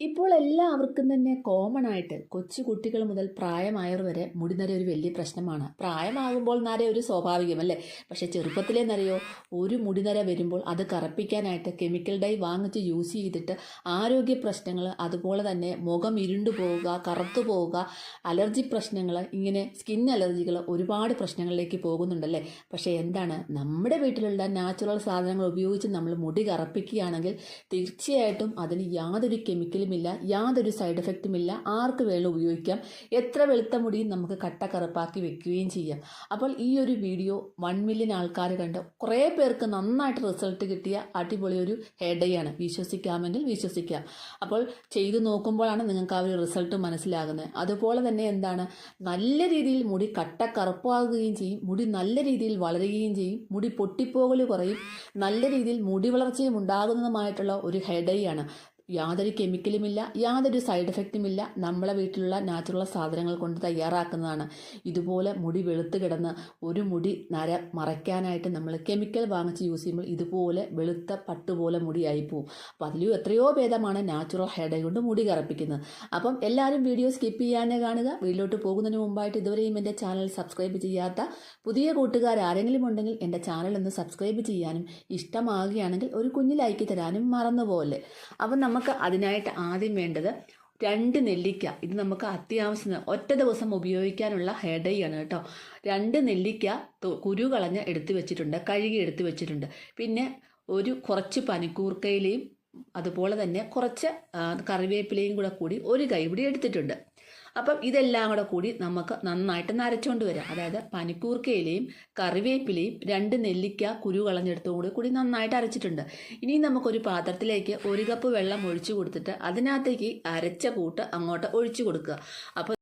ഇപ്പോൾ എല്ലാവർക്കും തന്നെ കോമൺ ആയിട്ട് കൊച്ചു കുട്ടികൾ മുതൽ പ്രായമായവർ വരെ മുടിനര ഒരു വലിയ പ്രശ്നമാണ്. പ്രായമാകുമ്പോൾ നര ഒരു സ്വാഭാവികമല്ലേ പക്ഷേ ചെറുപ്പത്തിലേ നരയോ ഒരു മുടിനര വരുമ്പോൾ അത് കറപ്പിക്കാനായിട്ട് കെമിക്കൽ ഡൈ വാങ്ങിച്ച് യൂസ് ചെയ്തിട്ട് ആരോഗ്യ പ്രശ്നങ്ങൾ അതുപോലെ തന്നെ മുഖം ഇരുണ്ടു പോവുക കറുത്തു പോവുക അലർജി പ്രശ്നങ്ങൾ ഇങ്ങനെ സ്കിൻ അലർജികൾ ഒരുപാട് പ്രശ്നങ്ങളിലേക്ക് പോകുന്നുണ്ടല്ലേ പക്ഷേ എന്താണ്? നമ്മുടെ വീട്ടിലുള്ള നാച്ചുറൽ സാധനങ്ങൾ ഉപയോഗിച്ച് നമ്മൾ മുടി കറപ്പിക്കുകയാണെങ്കിൽ തീർച്ചയായിട്ടും അതിന് യാതൊരു കെമിക്കലുമില്ല യാതൊരു സൈഡ് എഫക്റ്റും ഇല്ല ആർക്ക് വേണം ഉപയോഗിക്കാം. എത്ര വെളുത്ത മുടിയും നമുക്ക് കട്ട കറുപ്പാക്കി വെക്കുകയും ചെയ്യാം. അപ്പോൾ ഈ ഒരു വീഡിയോ വൺ മില്യൺ ആൾക്കാർ കണ്ട് കുറേ പേർക്ക് നന്നായിട്ട് റിസൾട്ട് കിട്ടിയ അടിപൊളി ഒരു ഹെയർ ആണ്. വിശ്വസിക്കാമെങ്കിൽ വിശ്വസിക്കാം. അപ്പോൾ ചെയ്തു നോക്കുമ്പോഴാണ് നിങ്ങൾക്ക് ആ ഒരു റിസൾട്ട് മനസ്സിലാകുന്നത്. അതുപോലെ തന്നെ എന്താണ്? നല്ല രീതിയിൽ മുടി കട്ട കറുപ്പാകുകയും ചെയ്യും. മുടി നല്ല രീതിയിൽ വളരുകയും ചെയ്യും. മുടി പൊട്ടിപ്പോകൽ കുറയും. നല്ല രീതിയിൽ മുടി വളർച്ചയും ഉണ്ടാകുന്നതുമായിട്ടുള്ള ഒരു ഹെയർ ഡൈ ആണ്. യാതൊരു കെമിക്കലുമില്ല യാതൊരു സൈഡ് എഫക്റ്റും ഇല്ല നമ്മളെ വീട്ടിലുള്ള നാച്ചുറൽ സാധനങ്ങൾ കൊണ്ട് തയ്യാറാക്കുന്നതാണ്. ഇതുപോലെ മുടി വെളുത്ത് കിടന്ന് ഒരു മുടി നര മറയ്ക്കാനായിട്ട് നമ്മൾ കെമിക്കൽ വാങ്ങിച്ച് യൂസ് ചെയ്യുമ്പോൾ ഇതുപോലെ വെളുത്ത പട്ടുപോലെ മുടിയായി പോവും. അപ്പോൾ അതിലും എത്രയോ ഭേദമാണ് നാച്ചുറൽ ഹെയർ ഡൈ കൊണ്ട് മുടി കറപ്പിക്കുന്നത്. അപ്പം എല്ലാവരും വീഡിയോ സ്കിപ്പ് ചെയ്യാനേ കാണുക. വീട്ടിലോട്ട് പോകുന്നതിന് മുമ്പായിട്ട് ഇതുവരെയും എന്റെ ചാനൽ സബ്സ്ക്രൈബ് ചെയ്യാത്ത പുതിയ കൂട്ടുകാർ ആരെങ്കിലും ഉണ്ടെങ്കിൽ എന്റെ ചാനൽ ഒന്ന് സബ്സ്ക്രൈബ് ചെയ്യാനും ഇഷ്ടമാകുകയാണെങ്കിൽ ഒരു കുഞ്ഞു ലൈക്ക് തരാനും മറന്നുപോലെ അപ്പം നമുക്ക് അതിനായിട്ട് ആദ്യം വേണ്ടത് രണ്ട് നെല്ലിക്ക. ഇത് നമുക്ക് അത്യാവശ്യം ഒറ്റ ദിവസം ഉപയോഗിക്കാനുള്ള ആണ് കേട്ടോ. രണ്ട് നെല്ലിക്ക കുരു കളഞ്ഞ് എടുത്തു വെച്ചിട്ടുണ്ട് കഴുകി എടുത്തു വെച്ചിട്ടുണ്ട്. പിന്നെ ഒരു കുറച്ച് പനിക്കൂർക്കയിലയും അതുപോലെ തന്നെ കുറച്ച് കറിവേപ്പിലയും കൂടെ കൂടി ഒരു കൈപിടി എടുത്തിട്ടുണ്ട്. അപ്പം ഇതെല്ലാം കൂടെ കൂടി നമുക്ക് നന്നായിട്ട് നരച്ചുകൊണ്ട് വരാം. അതായത് പനിക്കൂർക്കയിലയും കറിവേപ്പിലയും രണ്ട് നെല്ലിക്ക കുരു കളഞ്ഞെടുത്തും കൂടി കൂടി നന്നായിട്ട് അരച്ചിട്ടുണ്ട്. ഇനി നമുക്കൊരു പാത്രത്തിലേക്ക് ഒരു കപ്പ് വെള്ളം ഒഴിച്ചു കൊടുത്തിട്ട് അതിനകത്തേക്ക് അരച്ച കൂട്ട് അങ്ങോട്ട് ഒഴിച്ചു കൊടുക്കുക. അപ്പോൾ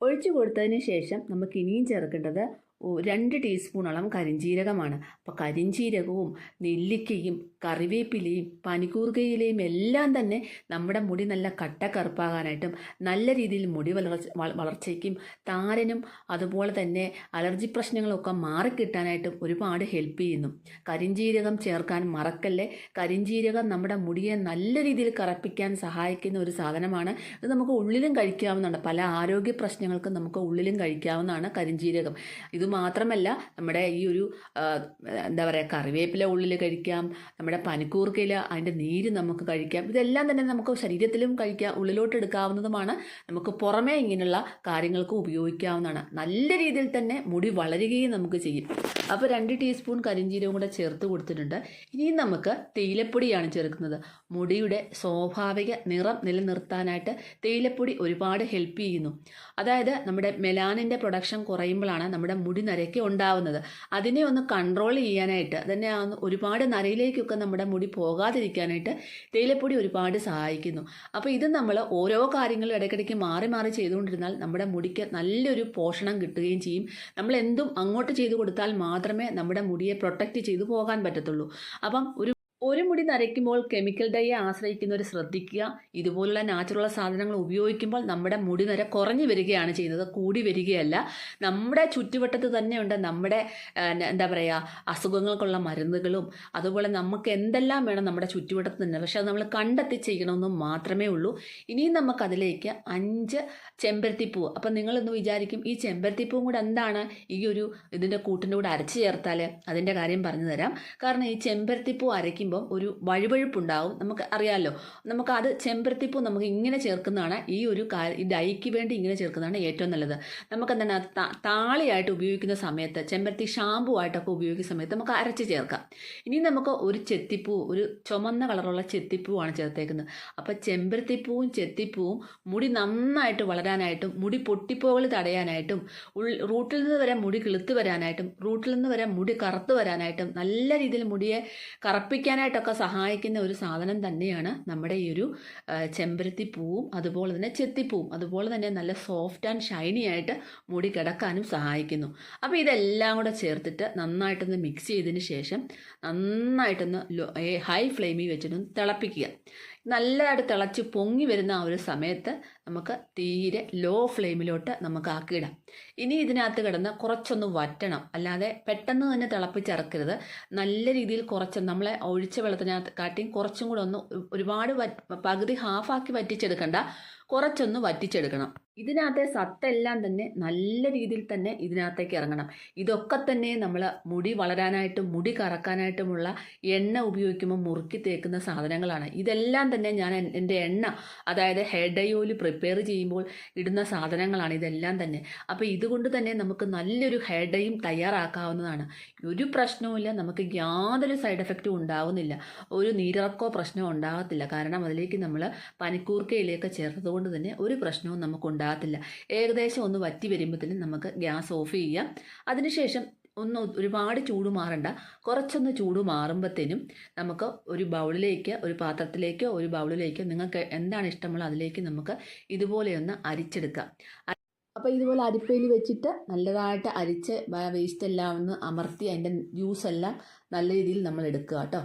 ഒഴിച്ചു കൊടുത്തതിന് ശേഷം നമുക്ക് ഇനിയും ചേർക്കേണ്ടത് രണ്ട് ടീസ്പൂണോളം കരിഞ്ജീരകമാണ് അപ്പോൾ കരിഞ്ചീരകവും നെല്ലിക്കയും കറിവേപ്പിലയും പനിക്കൂർക്കയിലയും എല്ലാം തന്നെ നമ്മുടെ മുടി നല്ല കട്ട കറുപ്പാകാനായിട്ടും നല്ല രീതിയിൽ മുടി വളർച്ച വളർച്ചയ്ക്കും താരനും അതുപോലെ തന്നെ അലർജി പ്രശ്നങ്ങളൊക്കെ മാറിക്കിട്ടാനായിട്ടും ഒരുപാട് ഹെൽപ്പ് ചെയ്യുന്നു. കരിഞ്ചീരകം ചേർക്കാൻ മറക്കല്ലേ? കരിഞ്ചീരകം നമ്മുടെ മുടിയെ നല്ല രീതിയിൽ കറപ്പിക്കാൻ സഹായിക്കുന്ന ഒരു സാധനമാണ്. ഇത് നമുക്ക് ഉള്ളിലും കഴിക്കാവുന്നതാണ്. പല ആരോഗ്യ പ്രശ്നങ്ങൾക്കും നമുക്ക് ഉള്ളിലും കഴിക്കാവുന്നതാണ് കരിഞ്ചീരകം. ഇത് മാത്രമല്ല നമ്മുടെ ഈ ഒരു എന്താ പറയുക കറിവേപ്പില ഉള്ളിൽ കഴിക്കാം നമ്മുടെ പനിക്കൂർക്കയില അതിന്റെ നീര് നമുക്ക് കഴിക്കാം ഇതെല്ലാം തന്നെ നമുക്ക് ശരീരത്തിലും കഴിക്കാം ഉള്ളിലോട്ട് എടുക്കാവുന്നതുമാണ്. നമുക്ക് പുറമേ ഇങ്ങനെയുള്ള കാര്യങ്ങൾക്ക് ഉപയോഗിക്കാവുന്നതാണ്. നല്ല രീതിയിൽ തന്നെ മുടി വളരുകയും നമുക്ക് ചെയ്യും. അപ്പോൾ രണ്ട് ടീസ്പൂൺ കരിഞ്ചീരവും കൂടെ ചേർത്ത് കൊടുത്തിട്ടുണ്ട്. ഇനി നമുക്ക് തേയിലപ്പൊടിയാണ് ചേർക്കുന്നത്. മുടിയുടെ സ്വാഭാവിക നിറം നിലനിർത്താനായിട്ട് തേയിലപ്പൊടി ഒരുപാട് ഹെൽപ്പ് ചെയ്യുന്നു. അതായത് നമ്മുടെ മെലാനിന്റെ പ്രൊഡക്ഷൻ കുറയുമ്പോഴാണ് നമ്മുടെ മുടി നരയ്ക്ക് ഉണ്ടാവുന്നത്. അതിനെ ഒന്ന് കൺട്രോൾ ചെയ്യാനായിട്ട് അതിനെ ഒരുപാട് നരയിലേക്കൊക്കെ നമ്മുടെ മുടി പോകാതിരിക്കാനായിട്ട് തേയിലപ്പൊടി ഒരുപാട് സഹായിക്കുന്നു. അപ്പോൾ ഇത് നമ്മൾ ഓരോ കാര്യങ്ങളും ഇടയ്ക്കിടയ്ക്ക് മാറി മാറി ചെയ്തുകൊണ്ടിരുന്നാൽ നമ്മുടെ മുടിക്ക് നല്ലൊരു പോഷണം കിട്ടുകയും ചെയ്യും. നമ്മൾ എന്തും അങ്ങോട്ട് ചെയ്തു കൊടുത്താൽ മാത്രമേ നമ്മുടെ മുടിയെ പ്രൊട്ടക്റ്റ് ചെയ്തു പോകാൻ പറ്റത്തുള്ളൂ. അപ്പം ഒരു ഒരു മുടി നരയ്ക്കുമ്പോൾ കെമിക്കൽ ഡൈയെ ആശ്രയിക്കുന്നവർ ശ്രദ്ധിക്കുക. ഇതുപോലുള്ള നാച്ചുറൽ സാധനങ്ങൾ ഉപയോഗിക്കുമ്പോൾ നമ്മുടെ മുടി നര കുറഞ്ഞു വരികയാണ് ചെയ്യുന്നത്. കൂടി വരികയല്ല. നമ്മുടെ ചുറ്റുവട്ടത്ത് തന്നെയുണ്ട് നമ്മുടെ എന്താ പറയുക അസുഖങ്ങൾക്കുള്ള മരുന്നുകളും. അതുപോലെ നമുക്ക് എന്തെല്ലാം വേണം നമ്മുടെ ചുറ്റുവട്ടത്ത് തന്നെ. പക്ഷെ അത് നമ്മൾ കണ്ടെത്തി ചെയ്യണമെന്ന് മാത്രമേ ഉള്ളൂ. ഇനിയും നമുക്കതിലേക്ക് അഞ്ച് ചെമ്പരത്തിപ്പൂ അപ്പം നിങ്ങളൊന്ന് വിചാരിക്കും ഈ ചെമ്പരത്തിപ്പൂവും കൂടെ എന്താണ് ഈ ഒരു ഇതിന്റെ കൂട്ടിന്റെ കൂടെ അരച്ച് ചേർത്താൽ അതിന്റെ കാര്യം പറഞ്ഞു തരാം കാരണം ഈ ചെമ്പരത്തിപ്പൂ അരയ്ക്കുമ്പം ഒരു വഴുവഴുപ്പുണ്ടാവും. നമുക്ക് അറിയാമല്ലോ നമുക്ക് അത് ചെമ്പരത്തിപ്പൂ നമുക്ക് ഇങ്ങനെ ചേർക്കുന്നതാണ് ഈ ഒരു ഈ ഡൈക്ക് വേണ്ടി ഇങ്ങനെ ചേർക്കുന്നതാണ് ഏറ്റവും നല്ലത്. നമുക്ക് എന്താണ് താളിയായിട്ട് ഉപയോഗിക്കുന്ന സമയത്ത് ചെമ്പരത്തി ഷാമ്പു ആയിട്ടൊക്കെ ഉപയോഗിക്കുന്ന സമയത്ത് നമുക്ക് അരച്ച് ചേർക്കാം. ഇനി നമുക്ക് ഒരു ചെത്തിപ്പൂ ഒരു ചുമന്ന കളറുള്ള ചെത്തിപ്പൂവാണ് ചേർത്തേക്കുന്നത്. അപ്പോൾ ചെമ്പരത്തിപ്പൂവും ചെത്തിപ്പൂവും മുടി നന്നായിട്ട് വളരാനായിട്ടും മുടി പൊട്ടിപ്പോകൾ തടയാനായിട്ടും റൂട്ടിൽ നിന്ന് വരെ മുടി കിളുത്ത് വരാനായിട്ടും റൂട്ടിൽ നിന്ന് വരെ മുടി കറുത്ത് വരാനായിട്ടും നല്ല രീതിയിൽ മുടിയെ കറുപ്പിക്കാനായിട്ടൊക്കെ സഹായിക്കുന്ന ഒരു സാധനം തന്നെയാണ് നമ്മുടെ ഈ ഒരു ചെമ്പരത്തി ചെമ്പരത്തിപ്പൂവും അതുപോലെ തന്നെ ചെത്തിപ്പൂവും അതുപോലെ തന്നെ നല്ല സോഫ്റ്റ് ആൻഡ് ഷൈനി ആയിട്ട് മുടി കിടക്കാനും സഹായിക്കുന്നു. അപ്പോൾ ഇതെല്ലാം കൂടെ ചേർത്തിട്ട് നന്നായിട്ടൊന്ന് മിക്സ് ചെയ്തതിന് ശേഷം നന്നായിട്ടൊന്ന് ഹൈ ഫ്ലെയിമിൽ വെച്ചിട്ടൊന്ന് തിളപ്പിക്കുക. നല്ലതായിട്ട് തിളച്ച് പൊങ്ങി വരുന്ന ആ ഒരു സമയത്ത് നമുക്ക് തീരെ ലോ ഫ്ലെയിമിലോട്ട് നമുക്ക് ആക്കിയിടാം ഇനി ഇതിനകത്ത് കിടന്ന് കുറച്ചൊന്ന് വറ്റണം. അല്ലാതെ പെട്ടെന്ന് തന്നെ തിളപ്പിച്ചിറക്കരുത്. നല്ല രീതിയിൽ കുറച്ച് നമ്മളെ ഒഴിച്ച വെള്ളത്തിനകത്ത് കാട്ടിയും കുറച്ചും കൂടെ ഒന്ന് ഒരുപാട് പകുതി ഹാഫാക്കി വറ്റിച്ചെടുക്കണ്ട. കുറച്ചൊന്ന് വറ്റിച്ചെടുക്കണം. ഇതിനകത്തെ സത്തെല്ലാം തന്നെ നല്ല രീതിയിൽ തന്നെ ഇതിനകത്തേക്ക് ഇറങ്ങണം. ഇതൊക്കെ തന്നെ നമ്മൾ മുടി വളരാനായിട്ടും മുടി കറക്കാനായിട്ടുമുള്ള എണ്ണ ഉപയോഗിക്കുമ്പോൾ മുറുക്കി തേക്കുന്ന സാധനങ്ങളാണ്. ഇതെല്ലാം തന്നെ ഞാൻ എൻ- എന്റെ എണ്ണ അതായത് ഹെഡ് ഓയിൽ പ്രിപ്പയർ ചെയ്യുമ്പോൾ ഇടുന്ന സാധനങ്ങളാണ് ഇതെല്ലാം തന്നെ. അപ്പോൾ ഇതുകൊണ്ട് തന്നെ നമുക്ക് നല്ലൊരു ഹെഡ് ഐയും തയ്യാറാക്കാവുന്നതാണ്. ഒരു പ്രശ്നവുമില്ല നമുക്ക് യാതൊരു സൈഡ് എഫക്റ്റും ഉണ്ടാവുന്നില്ല. ഒരു നീരിറക്കോ പ്രശ്നമോ ഉണ്ടാകത്തില്ല. കാരണം അതിലേക്ക് നമ്മൾ പനിക്കൂർക്കയിലേക്ക് ചേർത്തത് കൊണ്ട് തന്നെ ഒരു പ്രശ്നവും നമുക്ക് ഉണ്ടാകത്തില്ല ഏകദേശം ഒന്ന് വറ്റി വരുമ്പോഴത്തേനും നമുക്ക് ഗ്യാസ് ഓഫ് ചെയ്യാം. അതിനുശേഷം ഒന്ന് ഒരുപാട് ചൂട് മാറണ്ട. കുറച്ചൊന്ന് ചൂട് മാറുമ്പോഴത്തേനും നമുക്ക് ഒരു ബൗളിലേക്ക് ഒരു പാത്രത്തിലേക്കോ ഒരു ബൗളിലേക്കോ നിങ്ങൾക്ക് എന്താണ് ഇഷ്ടമുള്ള അതിലേക്ക് നമുക്ക് ഇതുപോലെയൊന്ന് അരിച്ചെടുക്കാം. അപ്പോൾ ഇതുപോലെ അരിപ്പയിൽ വെച്ചിട്ട് നല്ലതായിട്ട് അരിച്ച് വേസ്റ്റ് എല്ലാം ഒന്ന് അമർത്തി അതിന്റെ ജ്യൂസ് എല്ലാം നല്ല രീതിയിൽ നമ്മൾ എടുക്കുക കേട്ടോ.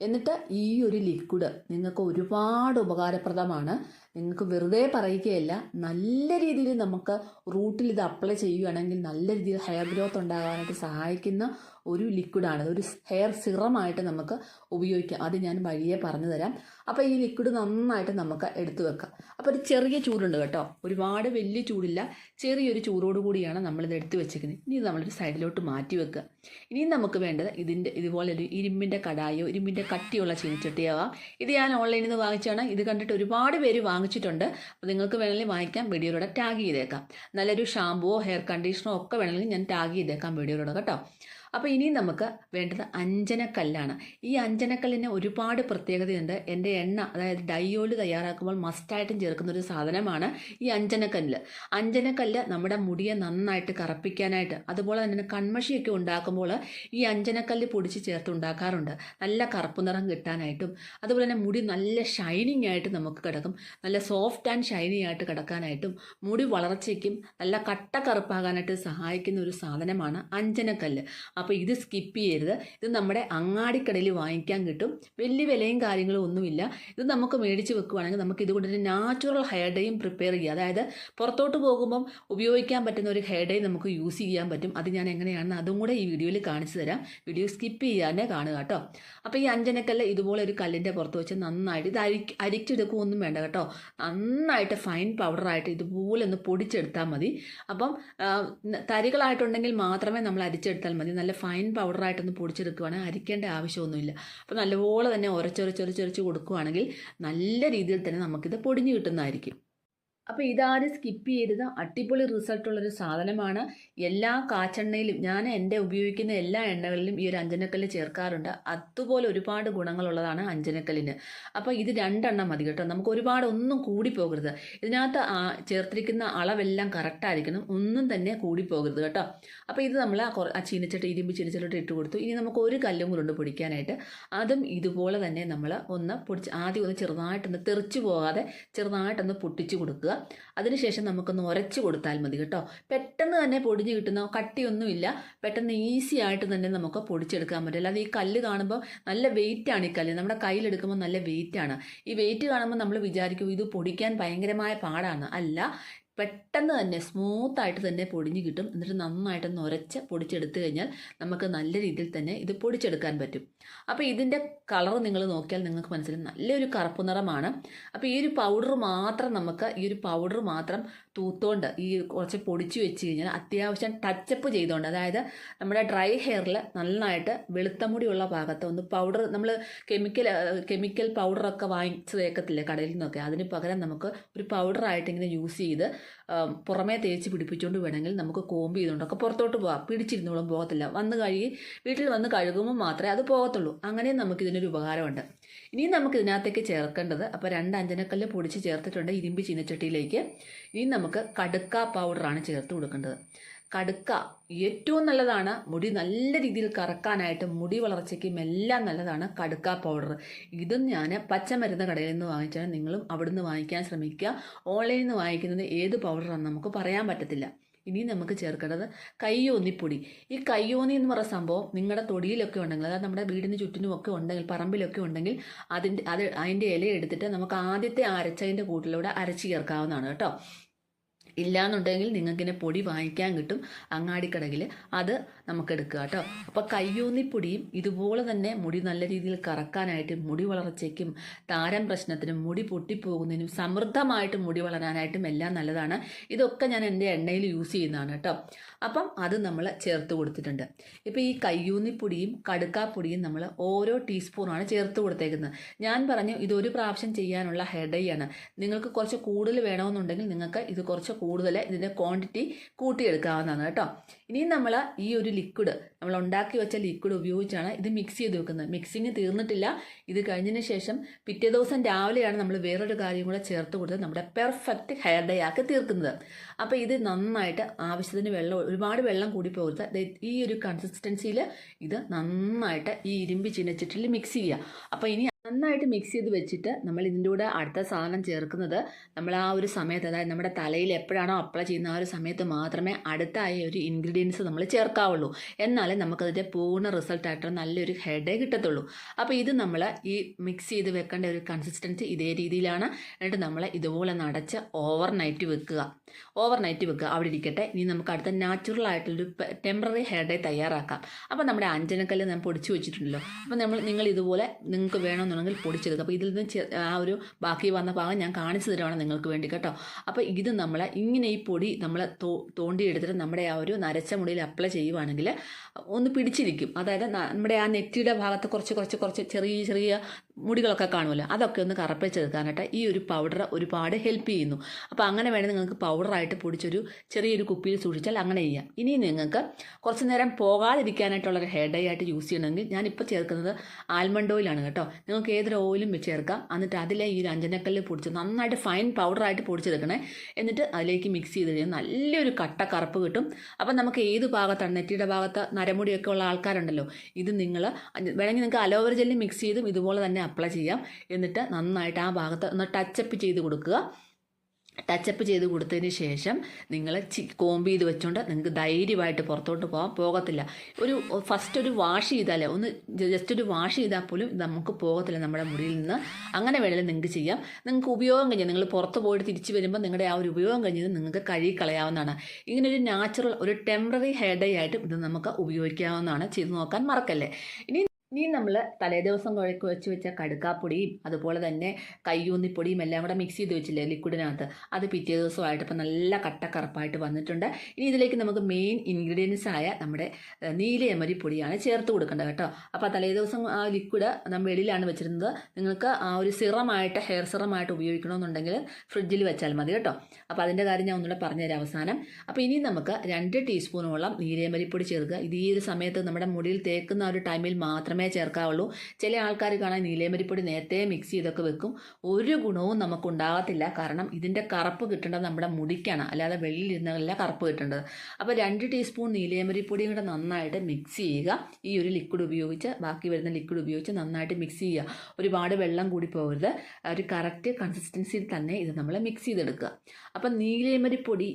എന്നിട്ട് ഈ ഒരു ലിക്വിഡ് നിങ്ങൾക്ക് ഒരുപാട് ഉപകാരപ്രദമാണ്. നിങ്ങൾക്ക് വെറുതെ പറയുകയല്ല നല്ല രീതിയിൽ നമുക്ക് റൂട്ടിൽ ഇത് അപ്ലൈ ചെയ്യുകയാണെങ്കിൽ നല്ല രീതിയിൽ ഹെയർ ഗ്രോത്ത് ഉണ്ടാകാനായിട്ട് സഹായിക്കുന്ന ഒരു ലിക്വിഡാണ് ഒരു ഹെയർ സിറമായിട്ട് നമുക്ക് ഉപയോഗിക്കാം. അത് ഞാൻ വഴിയെ പറഞ്ഞു തരാം അപ്പോൾ ഈ ലിക്വിഡ് നന്നായിട്ട് നമുക്ക് എടുത്തു വെക്കാം. അപ്പോൾ ഒരു ചെറിയ ചൂടുണ്ട് കേട്ടോ. ഒരുപാട് വലിയ ചൂടില്ല. ചെറിയൊരു ചൂടോട് കൂടിയാണ് നമ്മളിത് എടുത്തു വെച്ചിരിക്കുന്നത്. ഇനി നമ്മളൊരു സൈഡിലോട്ട് മാറ്റി വെക്കുക. ഇനിയും നമുക്ക് വേണ്ടത് ഇതിന്റെ ഇതുപോലെ ഒരു ഇരുമ്പിന്റെ കടായോ ഇരുമ്പിന്റെ കട്ടിയുള്ള ചീനിച്ചട്ടിയാവാം ഇത് ഞാൻ ഓൺലൈനിൽ നിന്ന് വാങ്ങിച്ചാണ് ഇത് കണ്ടിട്ട് ഒരുപാട് പേര് വാങ്ങിച്ചിട്ടുണ്ട് അപ്പോൾ നിങ്ങൾക്ക് വേണമെങ്കിൽ വാങ്ങിക്കാം വീഡിയോയിലൂടെ ടാഗ് ചെയ്തേക്കാം. നല്ലൊരു ഷാമ്പുവോ ഹെയർ കണ്ടീഷനോ ഒക്കെ വേണമെങ്കിൽ ഞാൻ ടാഗ് ചെയ്തേക്കാം വീഡിയോയിലൂടെ കേട്ടോ. അപ്പോൾ ഇനി നമുക്ക് വേണ്ടത് അഞ്ചനക്കല്ലാണ്. ഈ അഞ്ജനക്കല്ലിന് ഒരുപാട് പ്രത്യേകതയുണ്ട്. എന്റെ എണ്ണ അതായത് ഡൈയോൽ തയ്യാറാക്കുമ്പോൾ മസ്റ്റായിട്ടും ചേർക്കുന്ന ഒരു സാധനമാണ് ഈ അഞ്ചനക്കല്ല്. അഞ്ജനക്കല്ല് നമ്മുടെ മുടിയെ നന്നായിട്ട് കറപ്പിക്കാനായിട്ട് അതുപോലെ തന്നെ കൺമഷിയൊക്കെ ഉണ്ടാക്കുമ്പോൾ ഈ അഞ്ചനക്കല്ല് പൊടിച്ച് ചേർത്ത് ഉണ്ടാക്കാറുണ്ട്. നല്ല കറുപ്പ് നിറം കിട്ടാനായിട്ടും അതുപോലെ തന്നെ മുടി നല്ല ഷൈനിങ് ആയിട്ട് നമുക്ക് കിടക്കും. നല്ല സോഫ്റ്റ് ആൻഡ് ഷൈനി ആയിട്ട് കിടക്കാനായിട്ടും മുടി വളർച്ചയ്ക്കും നല്ല കട്ട കറുപ്പാകാനായിട്ട് സഹായിക്കുന്ന ഒരു സാധനമാണ് അഞ്ജനക്കല്ല് അപ്പോൾ ഇത് സ്കിപ്പ് ചെയ്യരുത്. ഇത് നമ്മുടെ അങ്ങാടിക്കടയിൽ വാങ്ങിക്കാൻ കിട്ടും. വലിയ വിലയും കാര്യങ്ങളും ഒന്നുമില്ല. ഇത് നമുക്ക് മേടിച്ച് വെക്കുവാണെങ്കിൽ നമുക്ക് ഇതുകൊണ്ട് ഒരു നാച്ചുറൽ ഹെയർ ഡേയും പ്രിപ്പയർ ചെയ്യുക അതായത് പുറത്തോട്ട് പോകുമ്പം ഉപയോഗിക്കാൻ പറ്റുന്ന ഒരു ഹെയർ ഡേ നമുക്ക് യൂസ് ചെയ്യാൻ പറ്റും. അത് ഞാൻ എങ്ങനെയാണെന്ന് അതും കൂടെ ഈ വീഡിയോയിൽ കാണിച്ചു തരാം. വീഡിയോ സ്കിപ്പ് ചെയ്യാതെ കാണുക കേട്ടോ. അപ്പോൾ ഈ അഞ്ചനക്കല്ല് ഇതുപോലെ ഒരു കല്ലിന്റെ പുറത്ത് വെച്ച് നന്നായിട്ട് ഇത് അരി അരിച്ചെടുക്കുകയൊന്നും വേണ്ട കേട്ടോ. നന്നായിട്ട് ഫൈൻ പൗഡറായിട്ട് ഇതുപോലെ ഒന്ന് പൊടിച്ചെടുത്താൽ മതി. അപ്പം തരികളായിട്ടുണ്ടെങ്കിൽ മാത്രമേ നമ്മൾ അരിച്ചെടുത്താൽ മതി. നല്ല ഫൈൻ പൗഡറായിട്ടൊന്ന് പൊടിച്ചെടുക്കുകയാണെങ്കിൽ അരിക്കേണ്ട ആവശ്യമൊന്നുമില്ല. അപ്പോൾ നല്ലപോലെ തന്നെ ഉരച്ചൊരച്ചൊരച്ചൊരച്ച് കൊടുക്കുകയാണെങ്കിൽ നല്ല രീതിയിൽ തന്നെ നമുക്കിത് പൊടിഞ്ഞു കിട്ടുന്നതായിരിക്കും. അപ്പോൾ ഇതാരും സ്കിപ്പ് ചെയ്തത് അടിപൊളി റിസൾട്ടുള്ളൊരു സാധനമാണ്. എല്ലാ കാച്ചെണ്ണയിലും ഞാൻ എന്റെ ഉപയോഗിക്കുന്ന എല്ലാ എണ്ണകളിലും ഈ ഒരു അഞ്ചനക്കല്ല് ചേർക്കാറുണ്ട്. അതുപോലെ ഒരുപാട് ഗുണങ്ങളുള്ളതാണ് അഞ്ചനക്കല്ലിന്. അപ്പോൾ ഇത് രണ്ടെണ്ണം മതി കേട്ടോ. നമുക്ക് ഒരുപാട് ഒന്നും കൂടി പോകരുത്. ഇതിനകത്ത് ചേർത്തിരിക്കുന്ന അളവെല്ലാം കറക്റ്റായിരിക്കണം ഒന്നും തന്നെ കൂടി പോകരുത് കേട്ടോ. അപ്പോൾ ഇത് നമ്മൾ ആ ചീനച്ചട്ടി ഇരുമ്പ് ചീനിച്ചിട്ട് ഇട്ട് കൊടുത്തു. ഇനി നമുക്ക് ഒരു കല്ലും കൂടെ ഉണ്ട് പൊടിക്കാനായിട്ട്. അതും ഇതുപോലെ തന്നെ നമ്മൾ ഒന്ന് പൊടിച്ച് ആദ്യം ഒന്ന് ചെറുതായിട്ടൊന്ന് തെറിച്ചു പോകാതെ ചെറുതായിട്ടൊന്ന് പൊട്ടിച്ചു കൊടുക്കുക. അതിനുശേഷം നമുക്കൊന്ന് ഉരച്ച് കൊടുത്താൽ മതി കേട്ടോ. പെട്ടെന്ന് തന്നെ പൊടിഞ്ഞ് കിട്ടുന്ന കട്ടിയൊന്നുമില്ല. പെട്ടെന്ന് ഈസി ആയിട്ട് തന്നെ നമുക്ക് പൊടിച്ചെടുക്കാൻ പറ്റും. അല്ലാതെ ഈ കല്ല് കാണുമ്പോൾ നല്ല വെയിറ്റ് ആണ് ഈ കല്ല്. നമ്മുടെ കയ്യിലെടുക്കുമ്പോൾ നല്ല വെയിറ്റ് ആണ്. ഈ വെയിറ്റ് കാണുമ്പോൾ നമ്മൾ വിചാരിക്കും ഇത് പൊടിക്കാൻ ഭയങ്കരമായ പാടാണ്. അല്ല പെട്ടെന്ന് തന്നെ സ്മൂത്തായിട്ട് തന്നെ പൊടിഞ്ഞ് കിട്ടും. എന്നിട്ട് നന്നായിട്ടൊന്ന് ഉരച്ച് പൊടിച്ചെടുത്ത് കഴിഞ്ഞാൽ നമുക്ക് നല്ല രീതിയിൽ തന്നെ ഇത് പൊടിച്ചെടുക്കാൻ പറ്റും. അപ്പോൾ ഇതിന്റെ കളർ നിങ്ങൾ നോക്കിയാൽ നിങ്ങൾക്ക് മനസ്സിലാവും. നല്ലൊരു കറുപ്പ് നിറമാണ്. അപ്പോൾ ഈ ഒരു പൗഡർ മാത്രം നമുക്ക് ഈ ഒരു പൗഡർ മാത്രം തൂത്തോണ്ട് ഈ കുറച്ച് പൊടിച്ച് വെച്ച് കഴിഞ്ഞാൽ അത്യാവശ്യം ടച്ചപ്പ് ചെയ്തുകൊണ്ട് അതായത് നമ്മുടെ ഡ്രൈ ഹെയറിൽ നന്നായിട്ട് വെളുത്ത മുടിയുള്ള ഭാഗത്ത് ഒന്ന് പൗഡർ നമ്മൾ കെമിക്കൽ കെമിക്കൽ പൗഡറൊക്കെ വാങ്ങിച്ച് തേക്കത്തില്ലേ കടയിൽ നിന്നൊക്കെ. അതിന് പകരം നമുക്ക് ഒരു പൗഡറായിട്ട് ഇങ്ങനെ യൂസ് ചെയ്ത് പുറമേ തേച്ച് പിടിപ്പിച്ചുകൊണ്ട് വേണമെങ്കിൽ നമുക്ക് കോമ്പ് ചെയ്തുകൊണ്ടൊക്കെ പുറത്തോട്ട് പോകാം പിടിച്ചിരുന്നോളും പോകത്തില്ല. വന്ന് കഴുകി വീട്ടിൽ വന്ന് കഴുകുമ്പോൾ മാത്രമേ അത് പോകത്തുള്ളൂ. അങ്ങനെ നമുക്ക് ഇതിനൊരു ഉപകാരമുണ്ട്. ഇനി നമുക്ക് ഇതിനകത്തേക്ക് ചേർക്കേണ്ടത് അപ്പോൾ രണ്ട് അഞ്ചനക്കല്ല് പൊടിച്ച് ചേർത്തിട്ടുണ്ട് ഇരുമ്പ് ചീനച്ചട്ടിയിലേക്ക്. ഇനി നമുക്ക് കടുക്ക പൗഡറാണ് ചേർത്ത് കൊടുക്കേണ്ടത്. കടുക്ക ഏറ്റവും നല്ലതാണ്. മുടി നല്ല രീതിയിൽ കറക്കാനായിട്ട് മുടി വളർച്ചയ്ക്കും എല്ലാം നല്ലതാണ് കടുക്ക പൗഡർ ഇതും ഞാൻ പച്ചമരുന്ന് കടയിൽ നിന്ന് വാങ്ങിച്ചാണ്. നിങ്ങളും അവിടുന്ന് വാങ്ങിക്കാൻ ശ്രമിക്കുക. ഓൺലൈനിൽ നിന്ന് വാങ്ങിക്കുന്നത് ഏത് പൗഡറാണെന്ന് നമുക്ക് പറയാൻ പറ്റത്തില്ല. ഇനി നമുക്ക് ചേർക്കേണ്ടത് കയ്യോന്നിപ്പൊടി. ഈ കയ്യോന്നി എന്ന് പറയുന്ന സംഭവം നിങ്ങളുടെ തൊടിയിലൊക്കെ ഉണ്ടെങ്കിൽ അതായത് നമ്മുടെ വീടിന് ചുറ്റിനും ഒക്കെ ഉണ്ടെങ്കിൽ പറമ്പിലൊക്കെ ഉണ്ടെങ്കിൽ അതിന്റെ അത് അതിന്റെ ഇല എടുത്തിട്ട് നമുക്ക് ആദ്യത്തെ അരച്ചതിന്റെ കൂട്ടിലൂടെ അരച്ച് ചേർക്കാവുന്നതാണ് കേട്ടോ. ഇല്ലാന്നുണ്ടെങ്കിൽ നിങ്ങൾക്കിനെ പൊടി വാങ്ങിക്കാൻ കിട്ടും അങ്ങാടിക്കടകിൽ അത് നമുക്ക് എടുക്കുക കേട്ടോ. അപ്പോൾ കയ്യൂന്നിപ്പൊടിയും ഇതുപോലെ തന്നെ മുടി നല്ല രീതിയിൽ കറക്കാനായിട്ട് മുടി വളർച്ചയ്ക്കും താരം പ്രശ്നത്തിനും മുടി പൊട്ടിപ്പോകുന്നതിനും സമൃദ്ധമായിട്ട് മുടി വളരാനായിട്ടും എല്ലാം നല്ലതാണ്. ഇതൊക്കെ ഞാൻ എന്റെ എണ്ണയിൽ യൂസ് ചെയ്യുന്നതാണ് കേട്ടോ. അപ്പം അത് നമ്മൾ ചേർത്ത് കൊടുത്തിട്ടുണ്ട്. ഇപ്പോൾ ഈ കയ്യൂന്നിപ്പൊടിയും കടുക്കാപ്പൊടിയും നമ്മൾ ഓരോ ടീസ്പൂണാണ് ചേർത്ത് കൊടുത്തേക്കുന്നത്. ഞാൻ പറഞ്ഞു ഇതൊരു പ്രാവശ്യം ചെയ്യാനുള്ള ഹെഡയാണ്. നിങ്ങൾക്ക് കുറച്ച് കൂടുതൽ വേണമെന്നുണ്ടെങ്കിൽ നിങ്ങൾക്ക് ഇത് കുറച്ച് കൂടുതൽ ഇതിന്റെ ക്വാണ്ടിറ്റി കൂട്ടിയെടുക്കാവുന്നതാണ് കേട്ടോ. ഇനി നമ്മൾ ഈ ഒരു ലിക്വിഡ്. നമ്മൾ ഉണ്ടാക്കി വെച്ച ലിക്വിഡ് ഉപയോഗിച്ചാണ് ഇത് മിക്സ് ചെയ്ത് വെക്കുന്നത്. മിക്സിങ് തീർന്നിട്ടില്ല. ഇത് കഴിഞ്ഞതിന് ശേഷം പിറ്റേ ദിവസം രാവിലെയാണ് നമ്മൾ വേറൊരു കാര്യം കൂടെ ചേർത്ത് കൊടുത്ത് നമ്മുടെ പെർഫെക്റ്റ് ഹെയർ ഡേ ആക്കി തീർക്കുന്നത്. അപ്പോൾ ഇത് നന്നായിട്ട് ആവശ്യത്തിന് വെള്ളം ഒരുപാട് വെള്ളം കൂടി പോകരുത്. ഈ ഒരു കൺസിസ്റ്റൻസിയിൽ ഇത് നന്നായിട്ട് ഈ ഇരുമ്പ് ചീനച്ചട്ടിൽ മിക്സ് ചെയ്യുക. അപ്പോൾ ഇനി നന്നായിട്ട് മിക്സ് ചെയ്ത് വെച്ചിട്ട് നമ്മൾ ഇതിന്റെ കൂടെ അടുത്ത സാധനം ചേർക്കുന്നത് നമ്മൾ ആ ഒരു സമയത്ത് അതായത് നമ്മുടെ തലയിൽ എപ്പോഴാണോ അപ്ലൈ ചെയ്യുന്ന ആ ഒരു സമയത്ത് മാത്രമേ അടുത്തായ ഒരു ഇൻഗ്രീഡിയൻസ് നമ്മൾ ചേർക്കാവുള്ളൂ. എന്നാലേ നമുക്കതിന്റെ പൂർണ റിസൾട്ടായിട്ട് നല്ലൊരു ഹെഡേ കിട്ടത്തുള്ളൂ. അപ്പോൾ ഇത് നമ്മൾ ഈ മിക്സ് ചെയ്ത് വെക്കേണ്ട ഒരു കൺസിസ്റ്റൻസി ഇതേ രീതിയിലാണ്. എന്നിട്ട് നമ്മൾ ഇതുപോലെ നടച്ച് ഓവർ നൈറ്റ് വെക്കുക. ഓവർ നൈറ്റ് വെക്കുക. അവിടെ ഇരിക്കട്ടെ. ഇനി നമുക്ക് അടുത്ത നാച്ചുറൽ ആയിട്ടുള്ളൊരു ടെമ്പററി ഹെയർ ഡേ തയ്യാറാക്കാം. അപ്പോൾ നമ്മുടെ അഞ്ചനക്കല്ല് ഞാൻ പൊടിച്ചു വെച്ചിട്ടുണ്ടല്ലോ. അപ്പോൾ നമ്മൾ നിങ്ങൾ ഇതുപോലെ നിങ്ങൾക്ക് വേണമെന്നുണ്ടെങ്കിൽ പൊടിച്ചെടുക്കുക അപ്പോൾ ഇതിൽ നിന്ന് ആ ഒരു ബാക്കി വന്ന ഭാഗം ഞാൻ കാണിച്ചു തരുവാണ് നിങ്ങൾക്ക് വേണ്ടി കേട്ടോ. അപ്പോൾ ഇത് നമ്മൾ ഇങ്ങനെ ഈ പൊടി നമ്മൾ തോണ്ടിയെടുത്തിട്ട് നമ്മുടെ ആ ഒരു നരച്ച മുടിയിൽ അപ്ലൈ ചെയ്യുവാണെങ്കിൽ ഒന്ന് പിടിച്ചിരിക്കും. അതായത് നമ്മുടെ ആ നെറ്റിയുടെ ഭാഗത്ത് കുറച്ച് കുറച്ച് കുറച്ച് ചെറിയ ചെറിയ മുടികളൊക്കെ കാണുമല്ലോ? അതൊക്കെ ഒന്ന് കറപ്പിച്ചെടുക്കാനായിട്ട് ഈ ഒരു പൗഡർ ഒരുപാട് ഹെൽപ്പ് ചെയ്യുന്നു. അപ്പോൾ അങ്ങനെ വേണമെങ്കിൽ നിങ്ങൾക്ക് പൗഡറായിട്ട് പൊടിച്ചൊരു ചെറിയൊരു കുപ്പിയിൽ സൂക്ഷിച്ചാൽ അങ്ങനെ ചെയ്യാം. ഇനി നിങ്ങൾക്ക് കുറച്ച് നേരം പോകാതിരിക്കാനായിട്ടുള്ളൊരു ഹെയർ ഡൈ ആയിട്ട് യൂസ് ചെയ്യണമെങ്കിൽ ഞാനിപ്പോൾ ചേർക്കുന്നത് ആൽമണ്ട് ഓയിലാണ് കേട്ടോ. നിങ്ങൾക്ക് ഏതൊരു ഓയിലും വെച്ച് ചേർക്കാം. എന്നിട്ട് അതിലെ ഈ ഒരു പൊടിച്ച് നന്നായിട്ട് ഫൈൻ പൗഡറായിട്ട് പൊടിച്ചെടുക്കണേ. എന്നിട്ട് അതിലേക്ക് മിക്സ് ചെയ്ത് കഴിഞ്ഞാൽ നല്ലൊരു കട്ട കറുപ്പ് കിട്ടും. അപ്പം നമുക്ക് ഏത് ഭാഗത്താണ്? നെറ്റിയുടെ ഭാഗത്ത് നരമുടിയൊക്കെ ഉള്ള ആൾക്കാരുണ്ടല്ലോ. ഇത് നിങ്ങൾ വേണമെങ്കിൽ നിങ്ങൾക്ക് അലോവർ ജെല്ലി മിക്സ് ചെയ്തും ഇതുപോലെ തന്നെ അപ്ലൈ ചെയ്യാം. എന്നിട്ട് നന്നായിട്ട് ആ ഭാഗത്ത് ഒന്ന് ടച്ചപ്പ് ചെയ്ത് കൊടുക്കുക. ടച്ചപ്പ് ചെയ്ത് കൊടുത്തതിന് ശേഷം നിങ്ങൾ ചി കോമ്പ് ചെയ്ത് വെച്ചുകൊണ്ട് നിങ്ങൾക്ക് ധൈര്യമായിട്ട് പുറത്തോട്ട് പോകാൻ പോകത്തില്ല. ഒരു ഫസ്റ്റ് ഒരു വാഷ് ചെയ്താലേ ഒന്ന് ജസ്റ്റ് ഒരു വാഷ് ചെയ്താൽ പോലും നമുക്ക് പോകത്തില്ല നമ്മുടെ മുടിയിൽ നിന്ന്. അങ്ങനെ വേണമെങ്കിൽ നിങ്ങൾക്ക് ചെയ്യാം. നിങ്ങൾക്ക് ഉപയോഗം കഴിഞ്ഞാൽ നിങ്ങൾ പുറത്ത് പോയിട്ട് തിരിച്ച് വരുമ്പോൾ നിങ്ങളുടെ ആ ഒരു ഉപയോഗം കഴിഞ്ഞത് നിങ്ങൾക്ക് കഴുകി കളയാവുന്നതാണ്. ഇങ്ങനൊരു നാച്ചുറൽ ഒരു ടെമ്പററി ഹെയർ ഡേ ആയിട്ടും ഇത് നമുക്ക് ഉപയോഗിക്കാവുന്നതാണ്. ചെയ്ത് നോക്കാൻ മറക്കല്ലേ. ഇനി ഇനി നമ്മൾ തലേ ദിവസം കുഴക്ക് വെച്ച് വെച്ച കടുക്കാപ്പൊടിയും അതുപോലെ തന്നെ കയ്യൂന്നിപ്പൊടിയും എല്ലാം കൂടെ മിക്സ് ചെയ്ത് വെച്ചില്ലേ ലിക്വിഡിനകത്ത് അത് പിറ്റേ ദിവസമായിട്ട് ഇപ്പോൾ നല്ല കട്ടക്കറുപ്പായിട്ട് വന്നിട്ടുണ്ട്. ഇനി ഇതിലേക്ക് നമുക്ക് മെയിൻ ഇൻഗ്രീഡിയൻസ് ആയ നമ്മുടെ നീലയമരി പൊടിയാണ് ചേർത്ത് കൊടുക്കേണ്ടത് കേട്ടോ. അപ്പോൾ തലേ ദിവസം ആ ലിക്വിഡ് നമ്മൾ വെളിയിലാണ് വെച്ചിരുന്നത്. നിങ്ങൾക്ക് ആ ഒരു സിറമായിട്ട് ഹെയർ സിറമായിട്ട് ഉപയോഗിക്കണമെന്നുണ്ടെങ്കിൽ ഫ്രിഡ്ജിൽ വെച്ചാൽ മതി കേട്ടോ. അപ്പോൾ അതിന്റെ കാര്യം ഞാൻ ഒന്നുകൂടെ പറഞ്ഞുതരാം അവസാനം. അപ്പോൾ ഇനി നമുക്ക് രണ്ട് ടീസ്പൂണോളം നീലയമരിപ്പൊടി ചേർക്കുക. ഇത് ഈ ഒരു സമയത്ത് നമ്മുടെ മുടിയിൽ തേക്കുന്ന ഒരു ടൈമിൽ മാത്രമേ ചേർക്കാവുള്ളൂ. ചില ആൾക്കാർ കാണാൻ നീലേമരിപ്പൊടി നേരത്തെ മിക്സ് ചെയ്തൊക്കെ വെക്കും. ഒരു ഗുണവും നമുക്ക് ഉണ്ടാകത്തില്ല കാരണം ഇതിന്റെ കറുപ്പ് കിട്ടേണ്ടത് നമ്മുടെ മുടിക്കാണ്. അല്ലാതെ വെള്ളിലിരുന്നല്ല കറുപ്പ് കിട്ടേണ്ടത്. അപ്പോൾ രണ്ട് ടീസ്പൂൺ നീലേമരിപ്പൊടിയും കൂടെ നന്നായിട്ട് മിക്സ് ചെയ്യുക. ഈ ഒരു ലിക്വിഡ് ഉപയോഗിച്ച് ബാക്കി വരുന്ന ലിക്വിഡ് ഉപയോഗിച്ച് നന്നായിട്ട് മിക്സ് ചെയ്യുക. ഒരുപാട് വെള്ളം കൂടി പോകരുത്. ഒരു കറക്റ്റ് കൺസിസ്റ്റൻസിയിൽ തന്നെ ഇത് നമ്മൾ മിക്സ് ചെയ്തെടുക്കുക. അപ്പം നീലയമരിപ്പൊടി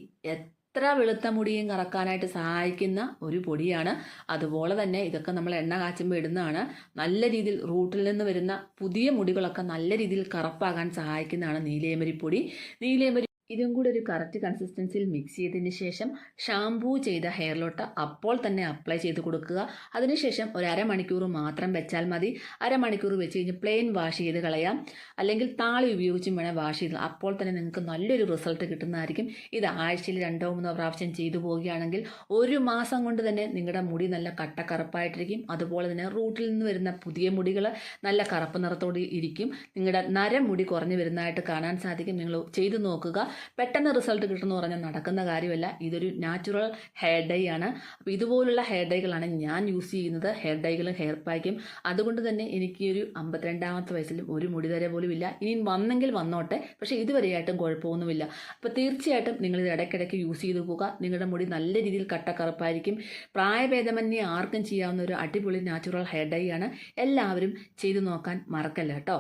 എത്ര വെളുത്ത മുടിയും കറക്കാനായിട്ട് സഹായിക്കുന്ന ഒരു പൊടിയാണ്. അതുപോലെ തന്നെ ഇതൊക്കെ നമ്മൾ എണ്ണ കാച്ചുമ്പോൾ ഇടുന്നതാണ്. നല്ല രീതിയിൽ റൂട്ടിൽ നിന്ന് വരുന്ന പുതിയ മുടികളൊക്കെ നല്ല രീതിയിൽ കറുപ്പാകാൻ സഹായിക്കുന്നതാണ് നീലയമരിപ്പൊടി നീലയമരി ഇതും കൂടെ ഒരു കറക്റ്റ് കൺസിസ്റ്റൻസിയിൽ മിക്സ് ചെയ്തതിന് ശേഷം ഷാംപൂ ചെയ്ത ഹെയറിലോട്ട് അപ്പോൾ തന്നെ അപ്ലൈ ചെയ്ത് കൊടുക്കുക. അതിനുശേഷം ഒരു അരമണിക്കൂർ മാത്രം വെച്ചാൽ മതി. അരമണിക്കൂർ വെച്ച് കഴിഞ്ഞ് പ്ലെയിൻ വാഷ് ചെയ്ത് കളയാം. അല്ലെങ്കിൽ താളി ഉപയോഗിച്ചും വേണം വാഷ് ചെയ്ത്. അപ്പോൾ തന്നെ നിങ്ങൾക്ക് നല്ലൊരു റിസൾട്ട് കിട്ടുന്നതായിരിക്കും. ഇത് ആഴ്ചയിൽ രണ്ടോ മൂന്നോ പ്രാവശ്യം ചെയ്തു പോവുകയാണെങ്കിൽ ഒരു മാസം കൊണ്ട് തന്നെ നിങ്ങളുടെ മുടി നല്ല കട്ടക്കറുപ്പായിട്ടിരിക്കും. അതുപോലെ തന്നെ റൂട്ടിൽ നിന്ന് വരുന്ന പുതിയ മുടികൾ നല്ല കറുപ്പ് നിറത്തോടെ ഇരിക്കും. നിങ്ങളുടെ നരമുടി കുറഞ്ഞു വരുന്നതായിട്ട് കാണാൻ സാധിക്കും. നിങ്ങൾ ചെയ്തു നോക്കുക. പെട്ടെന്ന് റിസൾട്ട് കിട്ടുമെന്ന് പറഞ്ഞാൽ നടക്കുന്ന കാര്യമല്ല. ഇതൊരു നാച്ചുറൽ ഹെയർ ഡൈ ആണ്. അപ്പോൾ ഇതുപോലുള്ള ഹെയർ ഡൈകളാണ് ഞാൻ യൂസ് ചെയ്യുന്നത്. ഹെയർ ഡൈകളും ഹെയർ പാക്കും അതുകൊണ്ട് തന്നെ എനിക്ക് ഒരു അമ്പത്തിരണ്ടാമത്തെ വയസ്സിലും ഒരു മുടി തര പോലും ഇല്ല. ഇനി വന്നെങ്കിൽ വന്നോട്ടെ. പക്ഷേ ഇതുവരെയായിട്ടും കുഴപ്പമൊന്നുമില്ല. അപ്പോൾ തീർച്ചയായിട്ടും നിങ്ങൾ ഇത് ഇടയ്ക്കിടയ്ക്ക് യൂസ് ചെയ്ത് പോകുക നിങ്ങളുടെ മുടി നല്ല രീതിയിൽ കട്ടക്കറുപ്പായിരിക്കും. പ്രായഭേദമന്യേ ആർക്കും ചെയ്യാവുന്ന ഒരു അടിപൊളി നാച്ചുറൽ ഹെയർ ഡൈ ആണ്. എല്ലാവരും ചെയ്തു നോക്കാൻ മറക്കല്ല കേട്ടോ?